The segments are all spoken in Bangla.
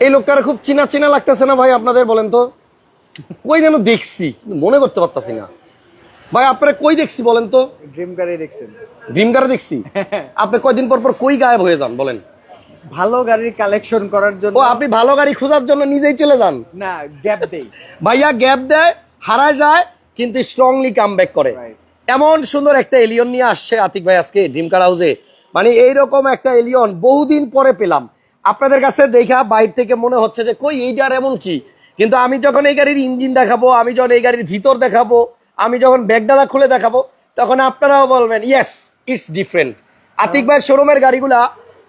এই লোকটার খুব চিনা চিনা লাগতেছে না ভাই আপনাদের বলেন তো? কই যেন দেখছি মনে করতে পারতাছি না। ভাই আপনারা কই দেখছি বলেন তো? ড্রিম গাড়ি দেখছেন। ড্রিম কারে দেখছি? আপনি কয়দিন পর পর কই গায়েব হয়ে যান বলেন। ভালো গাড়ির কালেকশন করার জন্য ও আপনি ভালো গাড়ি খোঁজার জন্য নিজেই চলে যান? না গ্যাপ দেই। ভাইয়া গ্যাপ দেয় হারায় যায় কিন্তু স্ট্রংলি কাম করে. এমন সুন্দর একটা এলিয়ন নিয়ে আসছে আতিক ভাই আজকে ড্রিম কার হাউসে মানে এইরকম একটা এলিয়ন বহুদিন পরে পেলাম। আপনাদের কাছে দেখা বাইর থেকে মনে হচ্ছে যে কই এইটার এমন কি? কিন্তু আমি যখন এই গাড়ির ইঞ্জিন দেখাবো আমি যখন এই গাড়ির ভিতর দেখাবো আমি যখন ব্যাগডালা খুলে দেখাবো তখন আপনারাও বলবেন ইয়েস ইটস ডিফারেন্ট আতিক ভাইয়ের শোরুমের গাড়িগুলা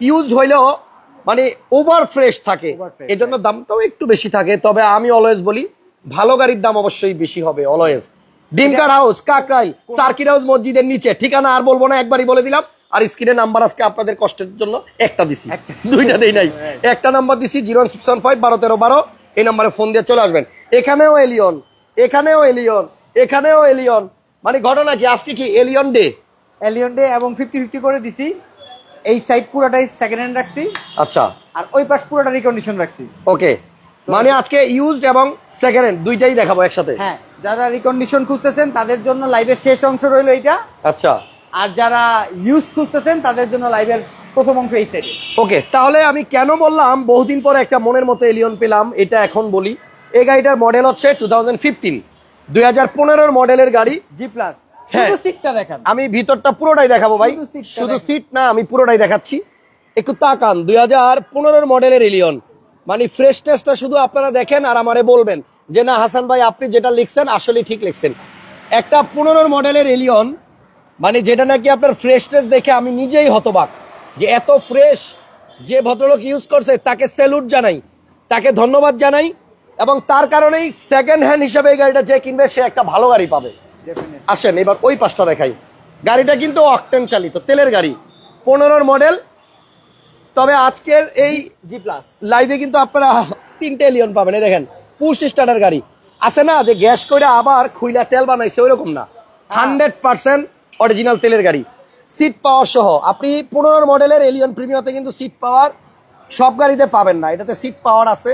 ইউজ হইলেও মানে ওভার ফ্রেশ থাকে। Over fresh, এই জন্য দামটাও একটু বেশি থাকে তবে আমি অলওয়েজ বলি ভালো গাড়ির দাম অবশ্যই বেশি হবে অলওয়েজ ডিমকার হাউস কাকাই সার্কিট হাউস মসজিদের নিচে ঠিকানা আর বলব না একবারই বলে দিলাম। আর স্ক্রিনে নাম্বার আজকে আপনাদের কষ্টের জন্য একটা দিছি। দুইটা দেই নাই। একটা নাম্বার দিছি জিরো সিক্স ওয়ান ফাইভ বারো তেরো বারো। এই নাম্বারে ফোন দিয়ে চলে আসবেন। এখানেও এলিয়ন এখানেও এলিয়ন এখানেও এলিয়ন। মানে ঘটনা কি? আজকে কি এলিয়ন ডে? এলিয়ন ডে এবং ফিফটি ফিফটি করে দিছি। এই সাইড পুরোটাই সেকেন্ড হ্যান্ড রাখছি। আচ্ছা। আর ওই পাশ পুরোটা রিকন্ডিশন রাখছি। ওকে। মানে আজকে ইউজড এবং সেকেন্ড হ্যান্ড দুইটাই দেখাবো একসাথে। হ্যাঁ যারা রিকন্ডিশন খুঁজতেছেন তাদের জন্য লাইভের শেষ অংশ রইল এইটা। আচ্ছা। আর যারা ইউজ খুঁজতেছেন তাদের জন্য লাইভের প্রথম অংশ এই সাইডে ওকে তাহলে আমি কেন বললাম বহুদিন পরে একটা মনের মতো এলিয়ন পেলাম এটা এখন বলি। এই গাড়িটার মডেল হচ্ছে টু থাউজেন্ড ফিফটিন দুই হাজার পনেরোর মডেলের গাড়ি। জি প্লাস হ্যাঁ। আমি ভিতরটা পুরোটাই দেখাবো ভাই। শুধু সিট না আমি পুরোটাই দেখাচ্ছি। একটু তাকান দুই হাজার পনেরোর মডেলের এলিয়ন মানে ফ্রেশ ফ্রেশনেসটা শুধু আপনারা দেখেন আর আমারে বলবেন যে না হাসান ভাই আপনি যেটা লিখছেন আসলে ঠিক লিখছেন। একটা পনেরোর মডেলের এলিয়ন মানে যেটা নাকি আপনার ফ্রেশনেস দেখে আমি নিজেই হতবাক যে এত ফ্রেশ যে ভদ্রলোক ইউজ করছে তাকে স্যালুট জানাই তাকে ধন্যবাদ জানাই এবং তার কারণেই সেকেন্ড হ্যান্ড হিসাবে এই গাড়িটা যে কিনবে সে একটা ভালো গাড়ি পাবে। আসেন এবার ওই পাশটা দেখাই। গাড়িটা কিন্তু অকটেন চালিত তেলের গাড়ি পনেরোর মডেল তবে আজকের এই জি প্লাস লাইভে কিন্তু আপনারা তিনটে এলিয়ন পাবেন এই দেখেন পুশ স্টার্টার গাড়ি। আছে না যে গ্যাস করে আবার খুইলা তেল বানাইছে ওই রকম না হান্ড্রেড পার্সেন্ট অরিজিনাল তেলের গাড়ি। সিট পাওয়ার সহ। আপনি পনেরোর মডেলের এলিয়ন প্রিমিয়াতে কিন্তু সিট পাওয়ার সব গাড়িতে পাবেন না। এটাতে সিট পাওয়ার আছে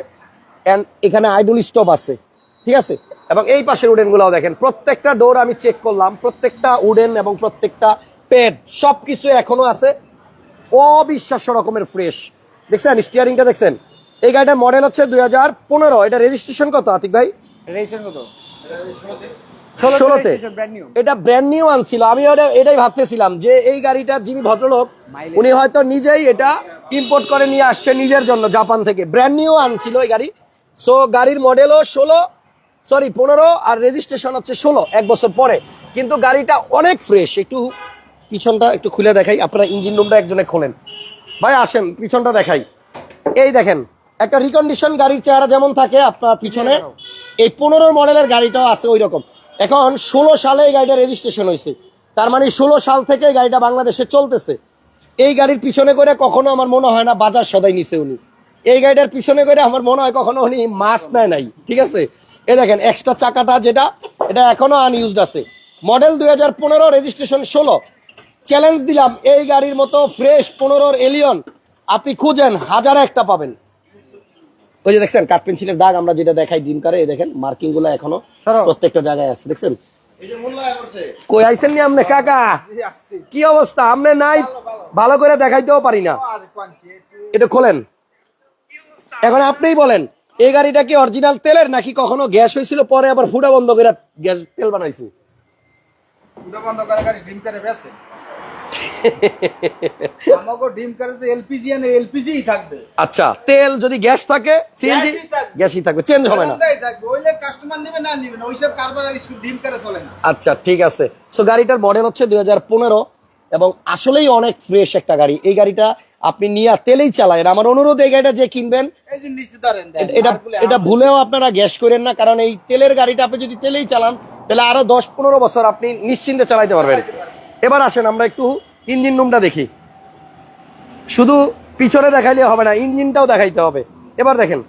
অ্যান্ড এখানে আইডল স্টপ আছে। ঠিক আছে? এবং এই পাশের উডেনগুলোও দেখেন। প্রত্যেকটা ডোর আমি চেক করলাম। প্রত্যেকটা উডেন এবং প্রত্যেকটা পেড সব কিছু এখনও আছে। অবিশ্বাস্য রকমের ফ্রেশ দেখছেন? স্টিয়ারিংটা দেখছেন? এই গাড়িটার মডেল হচ্ছে দুই হাজার পনেরো। এটা রেজিস্ট্রেশন কত, আতিক ভাই? রেজিস্ট্রেশন কত? ষোলোতে এটা ব্র্যান্ড নিউ আনছিল। আমি এটাই ভাবতেছিলাম যে এই গাড়িটা যিনি ভদ্রলোক উনি হয়তো নিজেই এটা ইম্পোর্ট করে নিয়ে আসছে নিজের জন্য জাপান থেকে। ব্র্যান্ড নিউ আনছিল এই গাড়ি। সো গাড়ির মডেলও ষোলো সরি পনেরো আর রেজিস্ট্রেশন হচ্ছে ষোলো এক বছর পরে। কিন্তু গাড়িটা অনেক ফ্রেশ একটু পিছনটা একটু খুলে দেখাই। আপনারা ইঞ্জিন রুমটা একজনে খোলেন। ভাই আসেন পিছনটা দেখাই। এই দেখেন একটা রিকন্ডিশন গাড়ির চেহারা যেমন থাকে আপনার পিছনে এই পনেরো মডেলের গাড়িটাও আছে ওই রকম। এখন ষোলো সালে এই গাড়িটা রেজিস্ট্রেশন হয়েছে। তার মানে ষোলো সাল থেকে গাড়িটা বাংলাদেশে চলতেছে। এই গাড়ির পিছনে করে কখনো আমার মনে হয় না বাজার সদাই নিছে উনি। এই গাড়িটার পিছনে করে আমার মনে হয় কখনো উনি মাছ নেয় নাই, ঠিক আছে? এ দেখেন এক্সট্রা চাকাটা যেটা, এটা এখনও আনইউজড আছে। মডেল দুই হাজার পনেরো রেজিস্ট্রেশন ষোলো। চ্যালেঞ্জ দিলাম, এই গাড়ির মতো ফ্রেশ পনেরোর এলিয়ন আপনি খুঁজেন, হাজারে একটা পাবেন। ওই যে দেখছেন কাঠ পেন্সিলের দাগ আমরা যেটা দেখাই ডিম কারে দেখেন মার্কিংগুলো এখনও প্রত্যেকটা জায়গায় আছে দেখছেন? এই যে মূল্যায়ন করছে। কই আইছেন নি আমনে কাকা? কি অবস্থা? আমনে নাই? ভালো করে দেখাইতেও পারি না। এটা খোলেন। এখন আপনিই বলেন এই গাড়িটা কি অরিজিনাল তেলের নাকি কখনো গ্যাস হয়েছিল? পরে আবার ফুটা বন্ধ করে গ্যাস তেল বানাইছে। পুরো বন্ধ করে গাড়ি ডিম করে বেছে ডিম এলপিজি এলপিজি থাকবে। আচ্ছা তেল যদি গ্যাস থাকে সিএনজি গ্যাসই থাকবে। চেঞ্জ হবে না। ওইলে কাস্টমার নেবে না নেবে না ওইসব কারবার ডিম করে চলে না। আচ্ছা ঠিক আছে। সো গাড়িটার মডেল হচ্ছে দুই এবং আসলেই অনেক ফ্রেশ একটা গাড়ি। এই গাড়িটা আপনি নিয়ে তেলেই চালায়েন আমার অনুরোধ এই গাড়িটা যে কিনবেন এটা- এটা ভুলেও আপনারা গ্যাস করেন না কারণ এই তেলের গাড়িটা আপনি যদি তেলেই চালান তাহলে আরও দশ পনেরো বছর আপনি নিশ্চিন্তে চালাইতে পারবেন। এবার আসেন আমরা একটু ইঞ্জিন রুমটা দেখি। শুধু পিছনে দেখাইলে হবে না ইঞ্জিনটাও দেখাইতে হবে। এবার দেখেন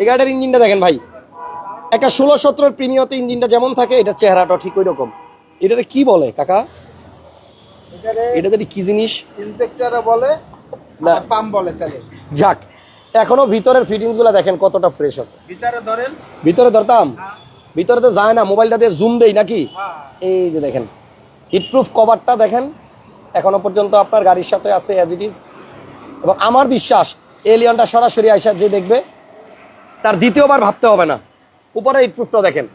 এই গাড়িটার ইঞ্জিনটা দেখেন ভাই। একটা ষোলো সতেরোর প্রিমিয়তে ইঞ্জিনটা যেমন থাকে এটার চেহারাটা ঠিক ওই রকম এটাতে কি বলে কাকা? এটাতে কি জিনিস? ইনজেক্টর বলে না। না পাম্প বলে তাহলে। যাক এখনও ভিতরের ফিটিংসগুলা দেখেন কতটা ফ্রেশ আছে। ভিতরে ধরেন। ভিতরে ধরতাম? ভিতরে তো যায় না মোবাইলটা দিয়ে জুম দেই নাকি? এই যে দেখেন হিটপ্রুফ কভারটা দেখেন। এখনও পর্যন্ত আপনার গাড়ির সাথে আছে অ্যাজ ইট ইজ এবং আমার বিশ্বাস এলিয়নটা সরাসরি আইসা যে দেখবে তার দ্বিতীয়বার ভাবতে হবে না। উপরে হিটপ্রুফটা দেখেন।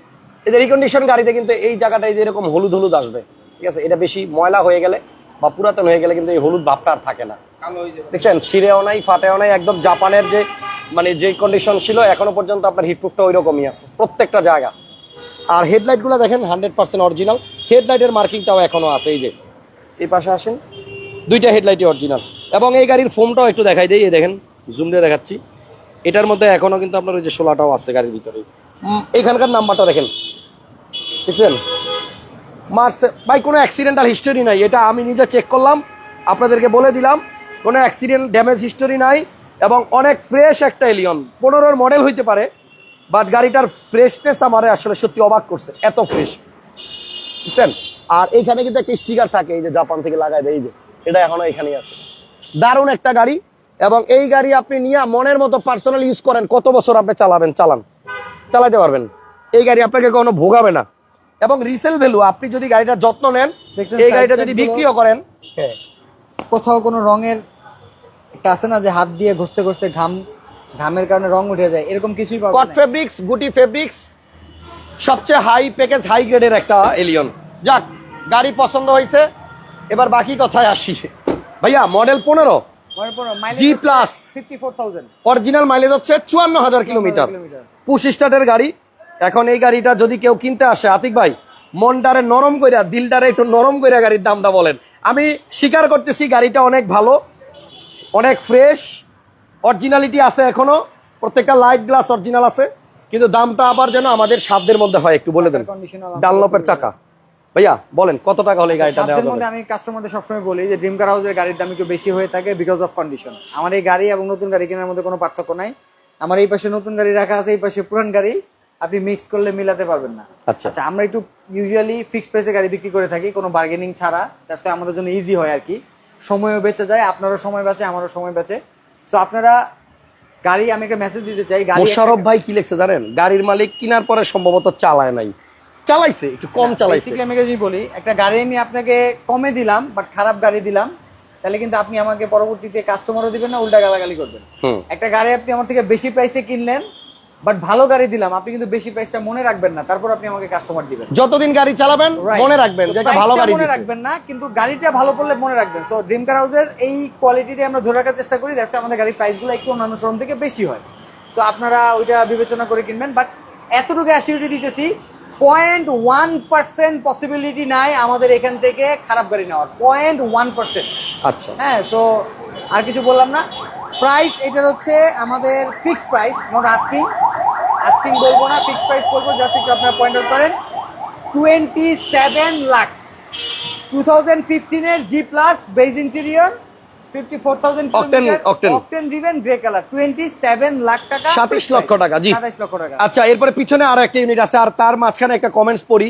এই যে রিকন্ডিশন গাড়িতে কিন্তু এই জায়গাটায় যে এরকম হলুদ হলুদ আসবে ঠিক আছে? এটা বেশি ময়লা হয়ে গেলে বা পুরাতন হয়ে গেলে কিন্তু এই হলুদ ভাবটা আর থাকে না। দেখছেন? ছিঁড়েও নাই ফাটেও নাই একদম জাপানের যে মানে যে কন্ডিশন ছিল এখনও পর্যন্ত আপনার হিটপ্রুফটা ওই রকমই আছে প্রত্যেকটা জায়গা। আর হেডলাইটগুলো দেখেন হান্ড্রেড পার্সেন্ট অরিজিনাল হেডলাইটের মার্কিংটাও এখনও আছে এই যে। এই পাশে আসেন। দুইটা হেডলাইটই অরিজিনাল এবং এই গাড়ির ফোমটাও একটু দেখাই দিই দেখেন জুম দিয়ে দেখাচ্ছি। এটার মধ্যে এখনও কিন্তু আপনার ওই যে ষোলাটাও আছে গাড়ির ভিতরে। এখানকার নাম্বারটা দেখেন। দেখছেন? মার্স ভাই, কোনো অ্যাক্সিডেন্টাল হিস্টোরি নাই। এটা আমি নিজে চেক করলাম। আপনাদেরকে বলে দিলাম, কোনো অ্যাক্সিডেন্ট ড্যামেজ হিস্টোরি নাই। এবং অনেক ফ্রেশ একটা এলিয়ন পনেরোর মডেল হইতে পারে বাট গাড়িটার ফ্রেশনেস আমার আসলে সত্যি অবাক করছে। এত ফ্রেশ বুঝছেন আর এখানে কিন্তু একটা স্টিকার থাকে এই যে জাপান থেকে লাগাই দেয় এই যে এটা এখনও এখানেই আছে। দারুণ একটা গাড়ি এবং এই গাড়ি আপনি নিয়ে মনের মতো পার্সোনাল ইউজ করেন কত বছর আপনি চালাবেন চালান চালাতে পারবেন। এই গাড়ি আপনাকে কোনো ভোগাবে না। এবং রিসেল ভ্যালু আপনি যদি গাড়িটার যত্ন নেন এই গাড়িটা যদি বিক্রিও করেন হ্যাঁ। কোথাও কোনো রঙের একটা আছে না যে হাত দিয়ে ঘষতে ঘষতে ঘাম ঘামের কারণে রং উঠে যায় এরকম কিছুই পাবেন কট ফেব্রিক্স গুটি ফেব্রিক্স সবচেয়ে হাই প্যাকেজ হাই গ্রেডের একটা এলিয়ন যাক গাড়ি পছন্দ হয়েছে। এবার বাকি কথায় আসি। ভাইয়া মডেল পনেরো। ফোর থাউজেন্ড অরিজিনাল মাইলেজ হচ্ছে চুয়ান্ন হাজার কিলোমিটার। পুশ স্টার্টের গাড়ি। এখন এই গাড়িটা যদি কেউ কিনতে আসে আতিক ভাই মনটারে নরম কইরা দিলটারে একটু নরম কইরা গাড়ির দামটা বলেন। আমি স্বীকার করতেছি গাড়িটা অনেক ভালো অনেক ফ্রেশ অরিজিনালিটি আছে এখনও প্রত্যেকটা লাইট গ্লাস অরিজিনাল আছে কিন্তু দামটা আবার যেন আমাদের সাধ্যের মধ্যে হয় একটু বলে দেন। ডানলপের চাকা। ভাইয়া বলেন কত টাকা হলে এই গাড়িটা নেওয়া মধ্যে আমি কাস্টমারদের সবসময় বলি যে ড্রিম কার হাউসের গাড়ির দাম একটু বেশি হয়ে থাকে বিকজ অফ কন্ডিশন আমার এই গাড়ি এবং নতুন গাড়ি কেনার মধ্যে কোনো পার্থক্য নাই। আমার এই পাশে নতুন গাড়ি রাখা আছে এই পাশে পুরান গাড়ি। আপনি মিক্স করলে মিলাতে পারবেন না। আচ্ছা। আচ্ছা আমরা একটু ইউজুয়ালি ফিক্সড প্রাইসে গাড়ি বিক্রি করে থাকি কোনো বার্গেনিং ছাড়া। যাতে আমাদের জন্য ইজি হয় আর কি। সময়ও বেঁচে যায় আপনারও সময় বাঁচে আমারও সময় বাঁচে। সো আপনারা গাড়ি আমি একটা মেসেজ দিতে চাই গাড়ি মোশারফ ভাই কি লিখছে জানেন? গাড়ির মালিক কিনার পরে সম্ভবত চালায় নাই। চালাইছে একটু কম চালাইছে। আমি যদি বলি একটা গাড়ি আমি আপনাকে কমে দিলাম বাট খারাপ গাড়ি দিলাম তাহলে কিন্তু আপনি আমাকে পরবর্তীতে কাস্টমারও দিবেন না উল্টা গালাগালি করবেন। একটা গাড়ি আপনি আমার থেকে বেশি প্রাইসে কিনলেন বাট ভালো গাড়ি দিলাম আপনি কিন্তু বেশি প্রাইসটা মনে রাখবেন না তারপর আপনি আমাকে কাস্টমার দিবেন। যতদিন গাড়ি চালাবেন মনে রাখবেন যে একটা ভালো গাড়ি মনে রাখবেন না কিন্তু গাড়িটা ভালো করলে মনে রাখবেন। সো ড্রিম কার হাউসের এই কোয়ালিটিটা আমরা ধরে রাখার চেষ্টা করি যাতে আমাদের গাড়ির প্রাইসগুলো একটু অন্যান্য শোরুম থেকে বেশি হয়। সো আপনারা ওইটা বিবেচনা করে কিনবেন বাট এতটুকু অ্যাসিউরিটি দিতেছি পয়েন্ট ওয়ান পার্সেন্ট পসিবিলিটি নাই আমাদের এখান থেকে খারাপ গাড়ি নেওয়ার। পয়েন্ট ওয়ান পার্সেন্ট আচ্ছা। হ্যাঁ সো আর কিছু বললাম না। প্রাইস এটার হচ্ছে আমাদের fix price not asking asking বলব না ফিক্স প্রাইস বলব জাস্ট একটু আপনারা পয়েন্ট আউট করেন। Twenty seven lakhs two thousand ফিফটিনের G plus beige interior fifty four thousand Octane, octane। Octane রিভেন grey colour twenty seven lakh টাকা 27 লক্ষ টাকা, জি। সাতাইশ লক্ষ টাকা। আচ্ছা এরপরে পিছনে আরও একটা ইউনিট আছে আর তার মাঝখানে একটা কমেন্টস পড়ি।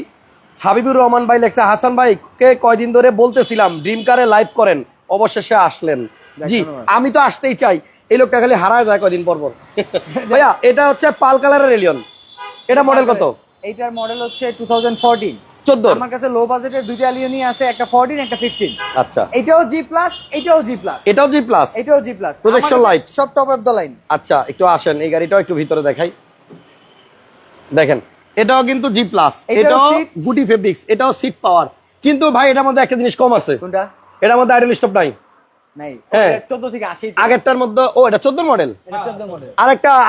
হাবিবুর রহমান ভাই লেখছে হাসান ভাই কে কয়দিন ধরে বলতেছিলাম ড্রিম কারে লাইভ করেন অবশেষে আসলেন। জি আমি তো আসতেই চাই এই লোকটা খালি হারায় যায় কয়দিন পর পর। ভাইয়া এটা হচ্ছে পাল কালারের এলিয়ন এটা মডেল কত? এইটার মডেল হচ্ছে টু থাউজেন্ড ফোরটিন চোদ্দ আমার কাছে লো বাজেটের দুইটা আলিয়নই আছে একটা ফোরটিন একটা ফিফটিন আচ্ছা। এটাও জি প্লাস এটাও জি প্লাস এটাও জি প্লাস এটাও জি প্লাস Projection light। সব টপ অফ দ্য লাইন আচ্ছা একটু আসেন এই গাড়িটাও একটু ভিতরে দেখাই। দেখেন এটাও কিন্তু জি প্লাস এটাও গুটি ফেব্রিক্স এটাও সিট পাওয়ার কিন্তু ভাই এটার মধ্যে একটা জিনিস কম আছে। কোনটা? এটার মধ্যে আইডল স্টপ নাই। আগেরটার মধ্যে ও এটা চোদ্দ মডেল চোদ্দ মডেল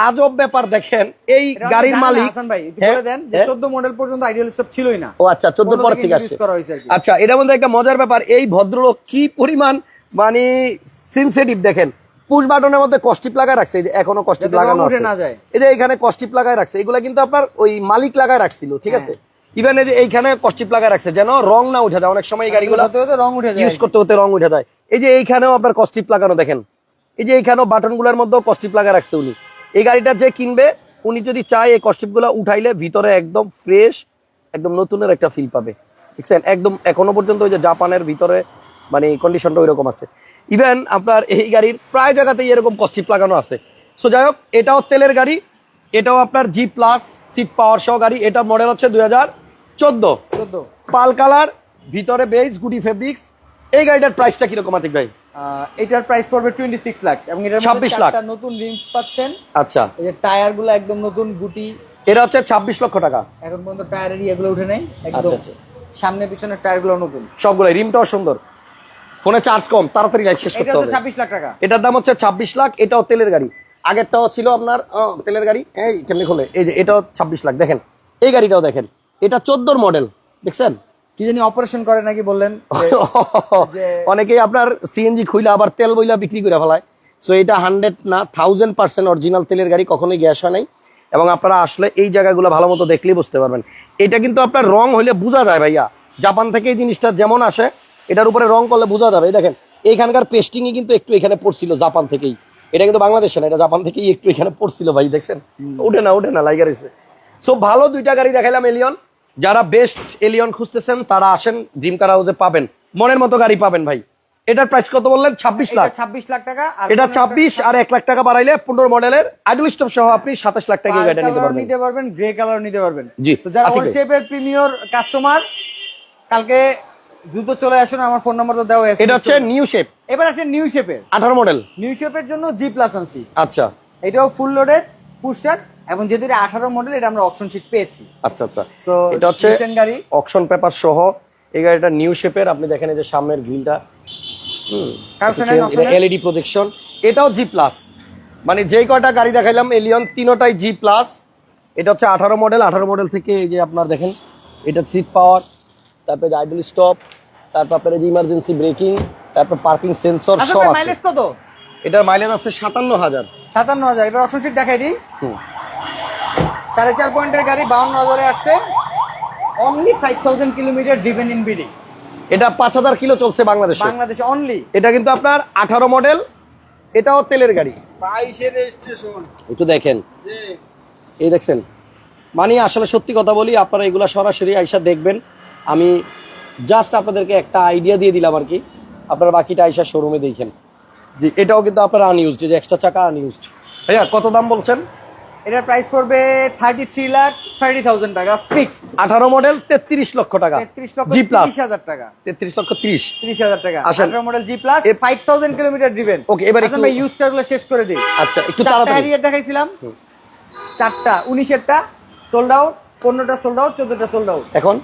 আজব ব্যাপার দেখেন এই গাড়ির মালিক হাসান ভাই একটু হ্যাঁ, বলে দেন যে হ্যাঁ। চোদ্দ মডেল পর্যন্ত আইডিয়াল স্টপ ছিলই না। ও আচ্ছা চোদ্দ পর থেকে থেকে introduce আসছে করা হয়েছে আর কি। আচ্ছা এটার মধ্যে একটা মজার ব্যাপার এই ভদ্রলোক কি পরিমাণ মানে সেন্সিটিভ দেখেন। পুশ বাটনের মধ্যে কস্টিপ লাগায় রাখছে যে এখনও কস্টিপ লাগানো উঠে আছে। না যায়। এই যে এখানে কস্টিপ লাগায় রাখছে এগুলা কিন্তু আপনার ওই মালিক লাগায় রাখছিল ঠিক আছে? ইভেন এই যে এইখানে কস্টিপ লাগায় রাখছে যেন রং না উঠে যায় অনেক সময় এই গাড়িগুলো রং উঠে যায় ইউজ করতে হতে রং উঠে যায়। এই যে এইখানেও আপনার কস্টিপ লাগানো দেখেন। এই যে এইখানেও বাটনগুলোর মধ্যেও কস্টিপ লাগা রাখছে উনি। এই গাড়িটা যে কিনবে উনি যদি চায় এই কস্টিপগুলো উঠাইলে ভিতরে একদম ফ্রেশ একদম নতুনের একটা ফিল পাবে। দেখছেন? একদম এখনও পর্যন্ত ওই যে জাপানের ভিতরে মানে কন্ডিশনটা ওইরকম আছে। ইভেন আপনার এই গাড়ির প্রায় জায়গাতেই এরকম কস্টিপ লাগানো আছে। সো যাই হোক এটাও তেলের গাড়ি এটাও আপনার জি প্লাস সিট পাওয়ার সহ গাড়ি। এটা মডেল হচ্ছে দুই হাজার চোদ্দ। চোদ্দ। পাল কালার ভিতরে বেজ গুডি ফেব্রিক্স এই গাড়িটার প্রাইসটা কীরকম আতিক ভাই? এটার প্রাইস পড়বে টোয়েন্টি সিক্স লাখ এবং এটার 26 লাখ। নতুন রিমস পাচ্ছেন। আচ্ছা। এই যে টায়ারগুলো একদম নতুন গুটি। এটা হচ্ছে ছাব্বিশ লক্ষ টাকা। এখন পর্যন্ত টায়ারের ইয়েগুলো উঠে নেই একদম আচ্ছা, সামনে পিছনে টায়ারগুলো নতুন। সবগুলো রিমটাও সুন্দর। ফোনে চার্জ কম তাড়াতাড়ি লাইফ শেষ করতে হবে। ছাব্বিশ লাখ টাকা। এটার দাম হচ্ছে ছাব্বিশ লাখ এটাও তেলের গাড়ি। আগেরটাও ছিল আপনার তেলের গাড়ি এই কেমনি খোলে? এই যে এটাও ছাব্বিশ লাখ দেখেন। এই গাড়িটাও দেখেন। এটা চোদ্দোর মডেল দেখছেন? কি জানি অপারেশন করে নাকি বললেন অনেকেই আপনার সিএনজি খুইলা আবার তেল বইলা বিক্রি করে ফেলায়। সো এটা হান্ড্রেড না থাউজেন্ড পার্সেন্ট অরিজিনাল তেলের গাড়ি কখনোই গ্যাস হয় নাই। এবং আপনারা আসলে এই জায়গাগুলো ভালো মতো দেখলেই বুঝতে পারবেন। এটা কিন্তু আপনার রং হইলে বোঝা যায় ভাইয়া। জাপান থেকে এই জিনিসটা যেমন আসে এটার উপরে রং করলে বোঝা যাবে। দেখেন এইখানকার পেস্টিংই কিন্তু একটু এখানে পড়ছিল জাপান থেকেই। এটা কিন্তু বাংলাদেশে না এটা জাপান থেকেই একটু এখানে পড়ছিল ভাই দেখছেন? উঠে না উঠে না লাইগার এসে সো ভালো দুইটা গাড়ি দেখাইলাম এলিয়ন যারা বেস্ট এলিয়ন খুঁজতেছেন তারা আসেন ড্রিম কার হাউসে পাবেন। মনের মতো গাড়ি পাবেন ভাই। এটার প্রাইস কত বললেন? ছাব্বিশ লাখ। ছাব্বিশ লাখ টাকা এটা ছাব্বিশ আর এক লাখ টাকা বাড়াইলে পনেরো মডেলের আইডল স্টপ সহ আপনি সাতাশ লাখ টাকা গাড়িটা নিতে পারবেন। নিতে পারবেন গ্রে কালার নিতে পারবেন। জি, যারা ওল্ড শেপের প্রিমিয়র কাস্টমার কালকে দ্রুত চলে আসুন আমার ফোন নাম্বার তো দেওয়া আছে। এটা হচ্ছে নিউ শেপ এবার আছে নিউ শেপের আঠারো মডেল নিউ শেপের জন্য জি প্লাস আনছি। আচ্ছা। এটাও ফুল লোডেড পুস্টার এবং যেহেতু এটা আঠারো মডেল এটা আমরা অপশন শিট পেয়েছি। আচ্ছা আচ্ছা। তো এটা হচ্ছে গাড়ি। অকশন পেপার সহ এই গাড়িটা নিউ শেপের আপনি দেখেন এই যে সামনের গ্রিলটা এলইডি প্রজেকশন এটাও জি প্লাস মানে যেই কয়টা গাড়ি দেখাইলাম এলিয়ন তিনোটাই জি প্লাস এটা হচ্ছে আঠারো মডেল আঠারো মডেল থেকে এই যে আপনার দেখেন এটা সিট পাওয়ার তারপরে আইডল স্টপ তারপর আপনার যে ইমার্জেন্সি ব্রেকিং তারপর পার্কিং সেন্সর আচ্ছা সব আছে। মাইলেজ কত? এটার মাইলেজ আছে সাতান্ন হাজার। সাতান্ন হাজার। এবার অপশন শিট দেখাই দিই। হুম। সাড়ে চার পয়েন্টের গাড়ি বাউন্ন হাজারে আসছে। Only five thousand kilometre driven in BD এটা পাঁচ হাজার কিলো চলছে বাংলাদেশে। বাংলাদেশে অনলি এটা কিন্তু আপনার আঠারো মডেল এটাও তেলের গাড়ি। একটু দেখেন। এই দেখছেন। মানে আসলে সত্যি কথা বলি আপনারা এগুলা সরাসরি আইসা দেখবেন। আমি জাস্ট আপনাদেরকে একটা আইডিয়া দিয়ে দিলাম আর কি। আপনারা বাকিটা আইসা শোরুমে দেখেন। জি। এটাও কিন্তু আপনারা আনইউজড যে এক্সট্রা চাকা আনইউজড ভাইয়া কত দাম বলছেন? এটার প্রাইস পড়বে thirty three lakh thirty thousand টাকা ফিক্সড আঠারো মডেল তেত্রিশ লক্ষ টাকা। তেত্রিশ লক্ষ জি প্লাস হাজার টাকা। তেত্রিশ লক্ষ ত্রিশ। তিরিশ হাজার টাকা। আঠারো model G plus five thousand kilometre driven Okay, এবার একটু- ভাই ইউজ কারগুলো শেষ করে দিই। আচ্ছা একটু তাড়াতাড়ি। দেখাইছিলাম। চারটা উনিশেরটা সোল্ড আউট পনেরোটা সোল্ড আউট চোদ্দটা সোল্ড আউট এখন?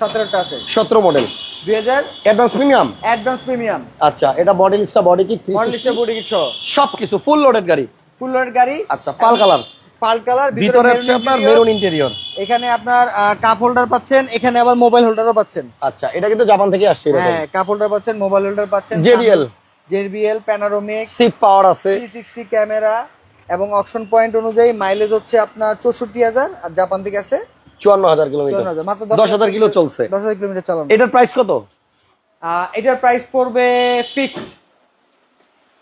সতেরোটা আছে। সতেরো মডেল দুই হাজার। অ্যাডভান্স প্রিমিয়াম অ্যাডভান্স প্রিমিয়াম আচ্ছা এটা বডি লিস্টটা বডি কি মডেল লিস্টে বুড়ি কিছু সব কিছু ফুল লোডেড গাড়ি। ফুল লোডেড গাড়ি। আচ্ছা পাল কালার। পাল কালার ভিতরে হচ্ছে আপনার মেরুন ইন্টেরিয়র এখানে আপনার কাপ হোল্ডার পাচ্ছেন এখানে আবার মোবাইল হোল্ডারও পাচ্ছেন। আচ্ছা এটা কিন্তু জাপান থেকে আসছে হ্যাঁ কাপ হোল্ডার পাচ্ছেন মোবাইল হোল্ডার পাচ্ছেন জেবিএল। প্যানারোমিক পাওয়ার আছে। থ্রি সিক্সটি ক্যামেরা এবং অকশন পয়েন্ট অনুযায়ী মাইলেজ হচ্ছে আপনার চৌষট্টি হাজার আর জাপান থেকে আছে চুয়ান্ন হাজার কিলোমিটার হাজার মাত্র দশ হাজার কিলো চলছে। দশ হাজার কিলোমিটার চালানো। এটার প্রাইস কত? এটার প্রাইস পড়বে ফিক্সড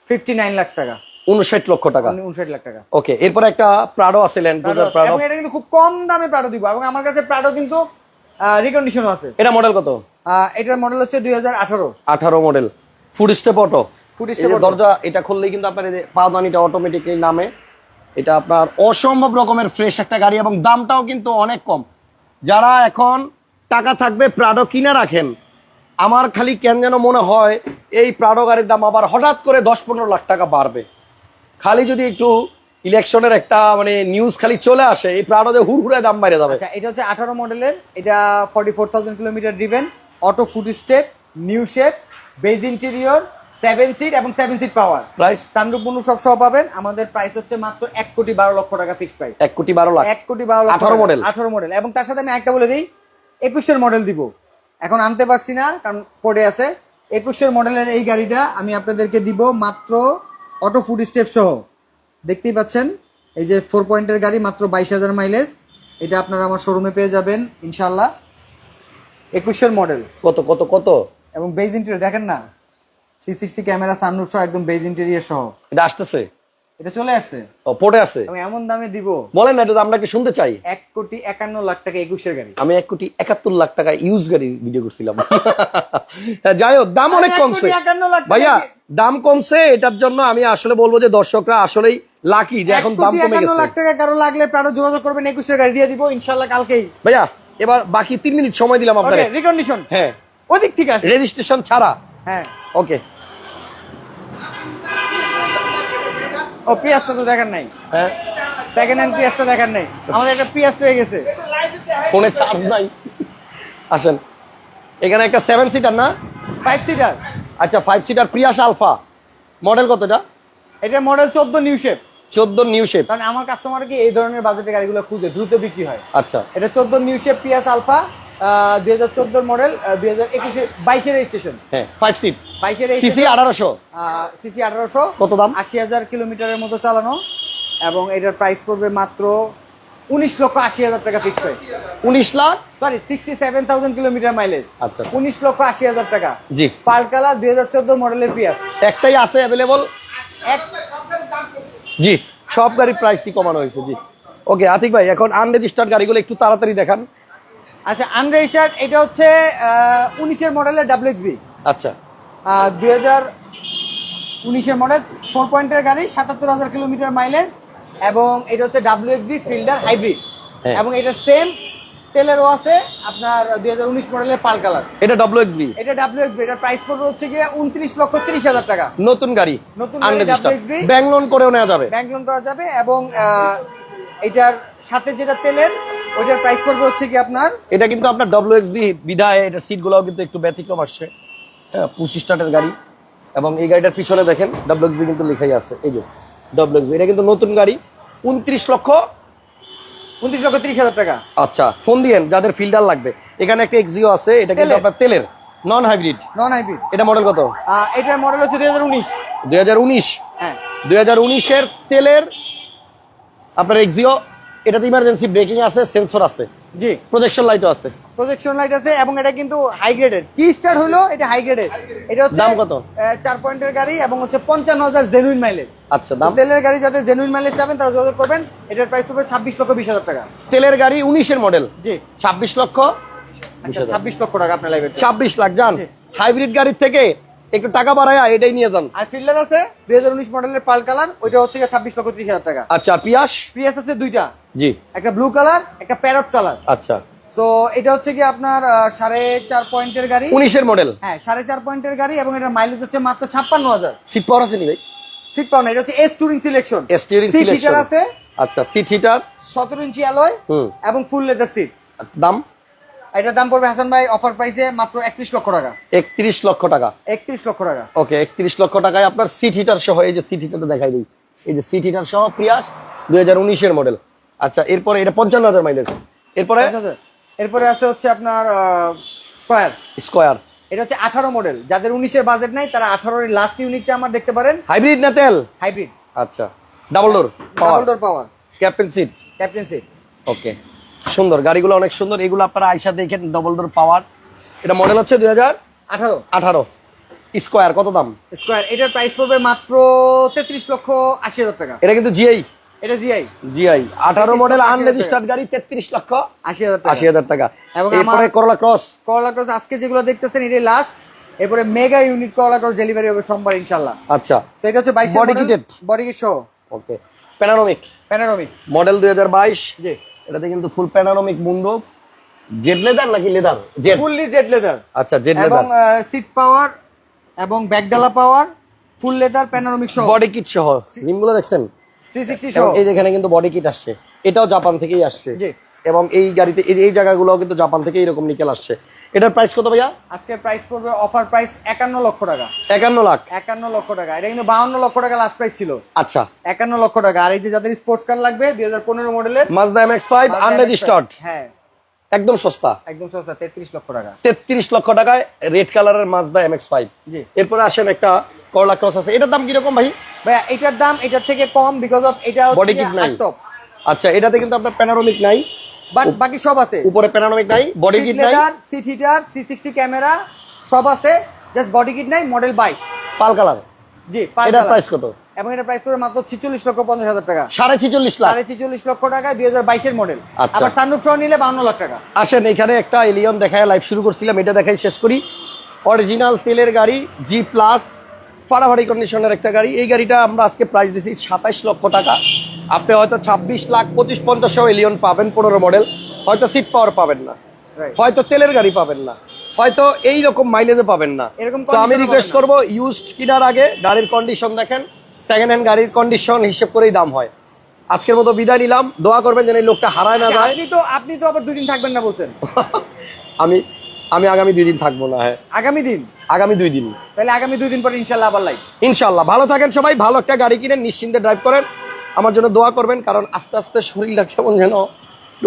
ফিফটি নাইন লাখ টাকা। উনষাট লক্ষ টাকা। উনষাট লাখ টাকা। ওকে এরপর একটা প্রাডো আছে ল্যান্ড ক্রুজার প্রাডো এটা কিন্তু খুব কম দামে প্রাডো দিব এবং আমার কাছে প্রাডো কিন্তু রিকন্ডিশনও আছে। এটা মডেল কত? এটার মডেল হচ্ছে দুই হাজার আঠারো। আঠারো মডেল ফুড স্টেপ অটো এই step দরজা এটা খুললেই কিন্তু আপনার পাওদানিটা অটোমেটিকলি নামে। এটা আপনার অসম্ভব রকমের ফ্রেশ একটা গাড়ি এবং দামটাও কিন্তু অনেক কম। যারা এখন টাকা থাকবে প্রাডো কিনে রাখেন আমার খালি কেন যেন মনে হয় এই প্রাডো গাড়ির দাম আবার হঠাৎ করে দশ পনেরো লাখ টাকা বাড়বে। খালি যদি একটু ইলেকশনের একটা মানে নিউজ খালি চলে আসে এই প্রাডো যে হুড় দাম বাইরে যাবে। আচ্ছা এটা হচ্ছে আঠারো মডেলের এটা forty four thousand kilometre driven auto foot step new shape beige interior seven seat এবং seven seat power price sunroof মুন্ডু সব সহ পাবেন আমাদের প্রাইস হচ্ছে মাত্র এক কোটি বারো লক্ষ টাকা ফিক্স প্রাইস এক কোটি বারো লাখ। এক কোটি বারো লক্ষ 18 model। আঠারো মডেল এবং তার সাথে আমি একটা বলে দিই একুশের মডেল দিব। এখন আনতে পারছি না কারণ পড়ে আছে। একুশের মডেলের এই গাড়িটা আমি আপনাদেরকে দিব মাত্র অটো ফুড স্টেপ সহ। দেখতেই পাচ্ছেন এই যে ফোর পয়েন্টের গাড়ি মাত্র বাইশ হাজার মাইলেজ এটা আপনারা আমার শোরুমে পেয়ে যাবেন ইনশাল্লাহ একুশের মডেল কত কত কত? এবং বেজ ইন্টেরিয়র দেখেন না থ্রি সিক্সটি ক্যামেরা সানরুফ সহ একদম বেজ ইন্টেরিয়র সহ। এটা আসতেছে? এটা চলে আসছে? ও পড়ে আছে। এমন দামে দিব। বলেন না এটা আমরা কি শুনতে চাই? এক কোটি একান্ন লাখ টাকা একুশের গাড়ি। আমি এক কোটি একাত্তর লাখ টাকা ইউজ গাড়ি ভিডিও করছিলাম। যাই হোক দাম অনেক কমছে। ভাইয়া দাম কমছে এটার জন্য আমি আসলে বলব যে দর্শকরা আসলেই লাকি যে এখন দাম কমে একান্ন লাখ টাকা কারও লাগলে প্রাণো যোগাযোগ করবেন একুশের গাড়ি দিয়ে দিব ইনশাল্লাহ কালকেই। ভাইয়া এবার বাকি তিন মিনিট সময় দিলাম আপনার ওকে রিকন্ডিশন হ্যাঁ। ওদিক ঠিক আছে রেজিস্ট্রেশন ছাড়া। হ্যাঁ। ওকে ও পিয়াজটা তো দেখার নাই। হ্যাঁ। সেকেন্ড হ্যান্ড পিয়াজটা দেখার নাই। আমাদের একটা পিয়াজ রয়ে গেছে। ফোনে চার্জ নাই। আসেন। এখানে একটা সেভেন সিটার না? ফাইভ সিটার আচ্ছা five seater Prius Alpha model কতটা এটা? মডেল চোদ্দ নিউ শেপ চোদ্দ নিউ শেপ কারণ আমার কাস্টমার কি এই ধরনের বাজেটের গাড়িগুলো খুঁজে দ্রুত বিক্রি হয়। আচ্ছা। এটা চোদ্দ নিউ শেপ পিয়াস আলফা দুই হাজার চোদ্দোর মডেল দুই হাজার একুশে বাইশের রেজিস্ট্রেশন হ্যাঁ ফাইভ সিট সিসি আঠারোশো। সিসি আঠারোশো। কত দাম? আশি হাজার কিলোমিটারের মতো চালানো এবং এটার প্রাইস পড়বে মাত্র উনিশ লক্ষ আশি হাজার টাকা ফিক্স প্রাইস উনিশ lakh? Sorry sixty seven thousand kilometre mileage আচ্ছা। উনিশ লক্ষ আশি হাজার টাকা। জি। পাল কালার দুই হাজার চোদ্দ মডেলের পিয়াস একটাই আছে অ্যাভেলেবল এক জি সব গাড়ির প্রাইসই কমানো হয়েছে জি। ওকে আতিক ভাই এখন আনরেজিস্টার্ড গাড়িগুলো একটু তাড়াতাড়ি দেখান। আচ্ছা আনরেজিস্টার্ড এটা হচ্ছে উনিশের মডেলের ডাব্লিউএক্সবি আচ্ছা। দুই হাজার উনিশের মডেল ফোর পয়েন্টের গাড়ি সাতাত্তর হাজার কিলোমিটার মাইলেজ এবং এটা হচ্ছে ডাব্লিউএক্সবি ফিল্ডার হাইব্রিড। এবং এটা সেম তেলেরও আছে আপনার দুই হাজার উনিশ মডেলের পাল কালার এটা ডব্লিউ এক্সবি এটা ডাব্লিউএক্সবি এটার প্রাইস পড়বে হচ্ছে গিয়ে উনত্রিশ লক্ষ তিরিশ হাজার টাকা। নতুন গাড়ি নতুন ব্যাংক লোন করেও নেওয়া যাবে। ব্যাংক লোন করা যাবে এবং এটার সাথে যেটা তেলের ওইটার প্রাইস পড়বে হচ্ছে কি আপনার এটা কিন্তু আপনার ডব্লিউ এক্সবি বিদায় এটার সিটগুলোও কিন্তু একটু ব্যতিক্রম আসছে। হ্যাঁ পঁচিশ স্টার্টের গাড়ি। এবং এই গাড়িটার পিছনে দেখেন ডব্লিউ এক্সবি কিন্তু লেখাই আছে। এই যে ডব্লিউ এক্সবি এটা কিন্তু নতুন গাড়ি। উনত্রিশ লক্ষ উনত্রিশ লক্ষ তিরিশ হাজার টাকা। আচ্ছা ফোন দিয়েন যাদের ফিল্ডার লাগবে। এখানে একটা এক্সিও আছে এটা কিন্তু। আপনার তেলের নন হাইব্রিড নন হাইব্রিড এটা মডেল কত? এটার মডেল হচ্ছে দুই হাজার উনিশ। দুই হাজার উনিশ? হ্যাঁ। দুই হাজার উনিশের তেলের আপনার এক্সিও এটাতে ইমার্জেন্সি ব্রেকিং আছে সেন্সর আছে। জি। প্রজেকশন লাইটও আছে। প্রজেকশন লাইট আছে এবং এটা কিন্তু হাই গ্রেডের কি স্টার হলো এটা হাই গ্রেডের এটা হচ্ছে দাম কত? আহ, চার পয়েন্টের গাড়ি এবং হচ্ছে পঞ্চান্ন হাজার জেনুইন মাইলেজ আচ্ছা দাম? তেলের গাড়ি যাতে জেনুইন মাইলেজ চাবেন তারা যোগাযোগ করবেন। এটার প্রাইস পড়বে ছাব্বিশ লক্ষ বিশ হাজার টাকা। তেলের গাড়ি উনিশের মডেল জি। ছাব্বিশ লক্ষ? আচ্ছা ছাব্বিশ লক্ষ টাকা আপনার লাগবে ছাব্বিশ লাখ জান। হাইব্রিড গাড়ির থেকে একটু টাকা বাড়ায় এটাই নিয়ে যান। আর ফিল্ডার আছে দুই হাজার উনিশ মডেলের পাল কালার ওইটা হচ্ছে ছাব্বিশ লক্ষ ত্রিশ হাজার টাকা। আচ্ছা পিয়াস? প্রিয়াস আছে দুইটা। জি। একটা ব্লু কালার একটা প্যারট কালার। আচ্ছা। সো এটা হচ্ছে কি আপনার সাড়ে চার পয়েন্টের গাড়ি। উনিশের মডেল হ্যাঁ সাড়ে চার পয়েন্টের গাড়ি এবং এটা মাইলেজ হচ্ছে মাত্র ছাপ্পান্ন হাজার। সিট পাওয়ার আছে নি ভাই? সিট পাওয়া না এটা হচ্ছে S touring selection Steering seat heater আছে। আচ্ছা সিট হিটার সতেরো ইঞ্চি অ্যালয় এবং ফুল লেদার সিট দাম? এটার দাম পড়বে হাসান ভাই অফার প্রাইসে মাত্র একত্রিশ লক্ষ টাকা। একত্রিশ লক্ষ টাকা। একত্রিশ লক্ষ টাকা। ওকে একত্রিশ লক্ষ টাকায় আপনার সিট হিটার সহ এই যে সিট হিটারটা দেখাই দিই। এই যে সিট হিটার সহ প্রিয়াস দুই হাজার উনিশের মডেল আচ্ছা এরপরে এটা পঞ্চান্ন হাজার মাইলেজ এরপরে? এরপরে আছে হচ্ছে আপনার স্কোয়ার স্কোয়ার এটা হচ্ছে আঠারো মডেল যাদের উনিশের বাজেট নাই তারা আঠারোর লাস্ট ইউনিটটা আমার দেখতে পারেন। হাইব্রিড না তেল? হাইব্রিড আচ্ছা double door double door power captain seat captain seat okay সুন্দর গাড়িগুলো অনেক সুন্দর। এগুলো আপনারা আইসা দেখেন ডবল ডোর পাওয়ার এটা মডেল হচ্ছে দুই হাজার আঠারো। আঠারো। স্কোয়ার কত দাম? স্কোয়ার এটার প্রাইস পড়বে মাত্র তেত্রিশ লক্ষ আশি হাজার টাকা। এটা কিন্তু জিআই এটা জিআই জিআই আঠারো মডেল আশি হাজার আনরেজিস্টার্ড গাড়ি তেত্রিশ লক্ষ আশি হাজার টাকা। আশি হাজার টাকা। এবং এরপরে করলা ক্রস করলা ক্রস আজকে যেগুলো দেখতেছেন এটাই লাস্ট এরপরে mega unit Corolla cross delivery হবে সোমবার ইনশাল্লাহ আচ্ছা। তো এটা হচ্ছে বাইশ? বডি কিট সহ। ওকে প্যানারোমিক প্যানারোমিক মডেল দুই হাজার বাইশ। জি। এটাতে কিন্তু ফুল প্যানারোমিক মুন্ডো জেড লেদার নাকি leather Z fully Z leather আচ্ছা জেড লেদার এবং সিট পাওয়ার এবং ব্যাকডালা পাওয়ার ফুল লেদার প্যানারোমিক সহ। বডি কিট সহ। রিমগুলো দেখছেন? থ্রি সিক্সটি এবং সহ। এই যেখানে কিন্তু বডি কিট আসছে। এটাও জাপান থেকেই আসছে। জি। এবং এই গাড়িতে এই- জায়গাগুলো কিন্তু জাপান থেকে এরকম নিকেল আসছে। এটার প্রাইস কত ভাইয়া? আজকের প্রাইস পড়বে অফার প্রাইস একান্ন লক্ষ টাকা। একান্ন লাখ। একান্ন লক্ষ টাকা। এটা কিন্তু বাউন্ন লক্ষ টাকা লাস্ট প্রাইস ছিল। আচ্ছা। একান্ন লক্ষ টাকা। আর এই যে যাদের স্পোর্টস কার লাগবে দুই হাজার পনেরো মডেলের Mazda M X five unregistered হ্যাঁ। একদম সস্তা। একদম সস্তা তেত্রিশ লক্ষ টাকা। তেত্রিশ লক্ষ টাকায় রেড কালারের মাজদা এম এক্স ফাইভ জি। এরপরে আসেন একটা করলা ক্রস আছে। এটার দাম কীরকম ভাই? ভাইয়া এটার দাম এটার থেকে কম বিকজ অফ এটা হচ্ছে kit নাই। আচ্ছা এটাতে কিন্তু আপনার প্যানারোমিক নাই। বাকি সব আছে। উপরে প্যানারোমিক নাই বডি কিট নাই। Seat heater three sixty camera সব আছে। জাস্ট বডি কিট নাই মডেল বাইশ। Pearl colour. জি এটার প্রাইস কত? এবং এটা প্রাইস পড়বে মাত্র ছিচল্লিশ লক্ষ পঞ্চাশ হাজার টাকা। সাড়ে ছিচল্লিশ লাখ। সাড়ে ছিচল্লিশ লক্ষ টাকা দুই হাজার বাইশের মডেল। আবার সানরুফ সহ নিলে বাউন্ন লাখ টাকা। আসেন এখানে একটা এলিয়ন দেখায় লাইভ শুরু করছিলাম এটা দেখাই শেষ করি। অরিজিনাল তেলের গাড়ি জি প্লাস ফাড়াফাড়ি কন্ডিশনের একটা গাড়ি। এই গাড়িটা আমরা আজকে প্রাইস দিছি সাতাইশ লক্ষ টাকা। আপনি হয়তো ছাব্বিশ লাখ পঁচিশ পঞ্চাশ এলিয়ন পাবেন পনেরো মডেল হয়তো সিট পাওয়ার পাবেন না। হয়তো তেলের গাড়ি পাবেন না। হয়তো এই রকম মাইলেজে পাবেন না। তো আমি রিকোয়েস্ট করব ইউজড কেনার আগে গাড়ির কন্ডিশন দেখেন। সেকেন্ড হ্যান্ড গাড়ির কন্ডিশন হিসেব করেই দাম হয়। আজকের মতো বিদায় নিলাম। দোয়া করবেন যেন এই লোকটা হারায় না যায়। আপনি তো আপনি তো আবার দুদিন থাকবেন না বলছেন। আমি আমি আগামী দুই দিন থাকব না হ্যাঁ। আগামী দিন? আগামী দুই দিন। তাহলে আগামী দুই দিন পরে ইনশাল্লাহ আবার লাইভ ইনশাল্লাহ ভালো থাকেন সবাই। ভালো একটা গাড়ি কিনেন নিশ্চিন্তে ড্রাইভ করেন। আমার জন্য দোয়া করবেন কারণ আস্তে আস্তে শরীরটা কেমন যেন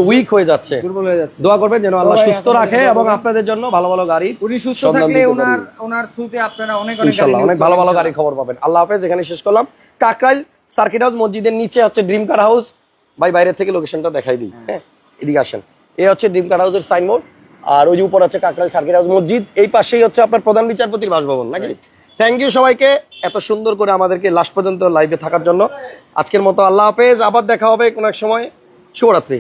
উইক হয়ে যাচ্ছে। দুর্বল হয়ে যাচ্ছে। দোয়া করবেন যেন আল্লাহ সুস্থ রাখে এবং আপনাদের জন্য ভালো ভালো গাড়ি উনি সুস্থ থাকলে ওনার ওনার থ্রুতে আপনারা অনেক অনেক ইনশাল্লাহ গাড়ি অনেক ভালো ভালো গাড়ি খবর পাবেন। আল্লাহ হাফেজ এখানে শেষ করলাম। কাকরাইল সার্কিট হাউস মসজিদের নিচে হচ্ছে ড্রিম কার হাউস ভাই বাইরে থেকে লোকেশনটা দেখাই দিই হ্যাঁ। এদিকে আসেন। এই হচ্ছে ড্রিম কার হাউসের সাইনবোর্ড আর ওই যে উপর হচ্ছে কাকরাইল সার্কিট হাউস মসজিদ। এই পাশেই হচ্ছে আপনার প্রধান বিচারপতির বাসভবন নাকি? থ্যাংক ইউ সবাইকে এত সুন্দর করে আমাদেরকে লাস্ট পর্যন্ত লাইভে থাকার জন্য। আজকের মতো আল্লাহ হাফেজ, আবার দেখা হবে কোনো এক সময়। শুভরাত্রি।